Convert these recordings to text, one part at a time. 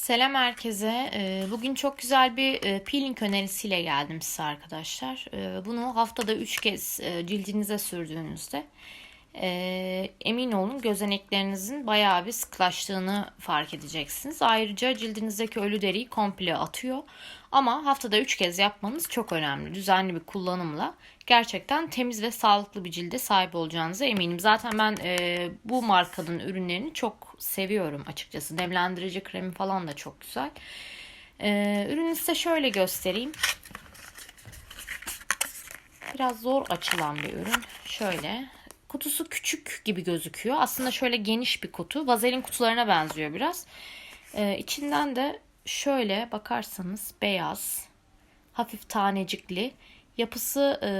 Selam herkese. Ee, Bugün çok güzel bir e, peeling önerisiyle geldim size arkadaşlar. Ee, Bunu haftada 3 kez e, cildinize sürdüğünüzde e, emin olun gözeneklerinizin bayağı bir sıklaştığını fark edeceksiniz. Ayrıca cildinizdeki ölü deriyi komple atıyor. Ama haftada 3 kez yapmanız çok önemli. Düzenli bir kullanımla gerçekten temiz ve sağlıklı bir cilde sahip olacağınıza eminim. Zaten ben e, bu markanın ürünlerini çok seviyorum açıkçası. Nemlendirici kremi falan da çok güzel. E, ürünü size şöyle göstereyim. Biraz zor açılan bir ürün. Şöyle. Kutusu küçük gibi gözüküyor. Aslında şöyle geniş bir kutu. Vazelin kutularına benziyor biraz. Ee, içinden de şöyle bakarsanız beyaz, hafif tanecikli, yapısı e,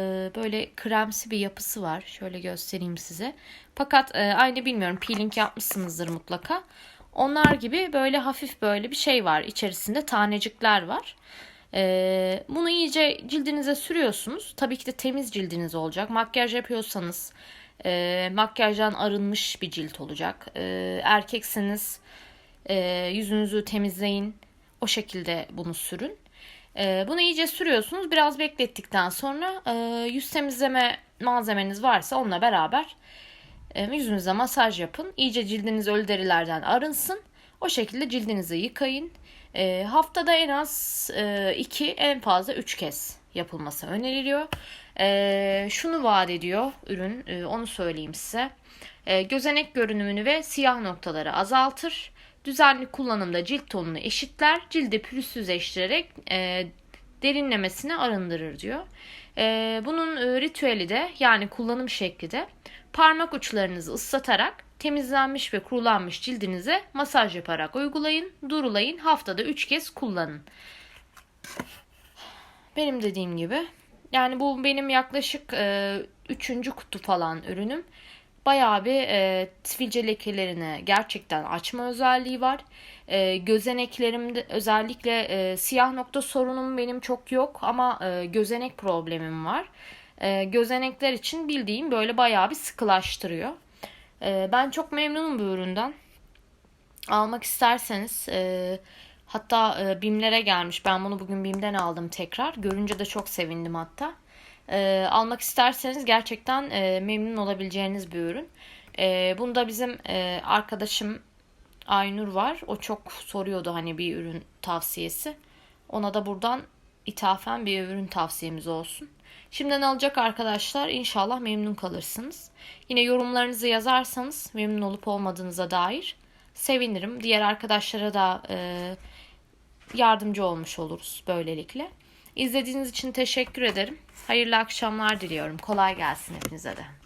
böyle kremsi bir yapısı var. Şöyle göstereyim size. Fakat e, aynı bilmiyorum peeling yapmışsınızdır mutlaka. Onlar gibi böyle hafif böyle bir şey var. İçerisinde tanecikler var. Ee, bunu iyice cildinize sürüyorsunuz. Tabii ki de temiz cildiniz olacak. Makyaj yapıyorsanız e, makyajdan arınmış bir cilt olacak. E, erkekseniz e, yüzünüzü temizleyin. O şekilde bunu sürün. E, bunu iyice sürüyorsunuz. Biraz beklettikten sonra e, yüz temizleme malzemeniz varsa onunla beraber e, yüzünüze masaj yapın. İyice cildiniz ölü derilerden arınsın. O şekilde cildinizi yıkayın. E, haftada en az 2 en fazla 3 kez yapılması öneriliyor. E, şunu vaat ediyor ürün e, onu söyleyeyim size. E, gözenek görünümünü ve siyah noktaları azaltır. Düzenli kullanımda cilt tonunu eşitler. Cildi pürüzsüzleştirerek e, derinlemesine arındırır diyor. E, bunun e, ritüeli de yani kullanım şekli de parmak uçlarınızı ıslatarak temizlenmiş ve kurulanmış cildinize masaj yaparak uygulayın, durulayın, haftada 3 kez kullanın. Benim dediğim gibi. Yani bu benim yaklaşık e, üçüncü kutu falan ürünüm. Bayağı bir e, sivilce lekelerini gerçekten açma özelliği var. E, gözeneklerimde özellikle e, siyah nokta sorunum benim çok yok ama e, gözenek problemim var. E, gözenekler için bildiğim böyle bayağı bir sıkılaştırıyor. E, ben çok memnunum bu üründen. Almak isterseniz e, hatta e, BİM'lere gelmiş. Ben bunu bugün BİM'den aldım tekrar. Görünce de çok sevindim hatta. E, almak isterseniz gerçekten e, memnun olabileceğiniz bir ürün. E, bunda bizim e, arkadaşım Aynur var. O çok soruyordu hani bir ürün tavsiyesi. Ona da buradan ithafen bir ürün tavsiyemiz olsun. Şimdiden alacak arkadaşlar inşallah memnun kalırsınız. Yine yorumlarınızı yazarsanız memnun olup olmadığınıza dair sevinirim. Diğer arkadaşlara da e, yardımcı olmuş oluruz böylelikle. İzlediğiniz için teşekkür ederim. Hayırlı akşamlar diliyorum. Kolay gelsin hepinize de.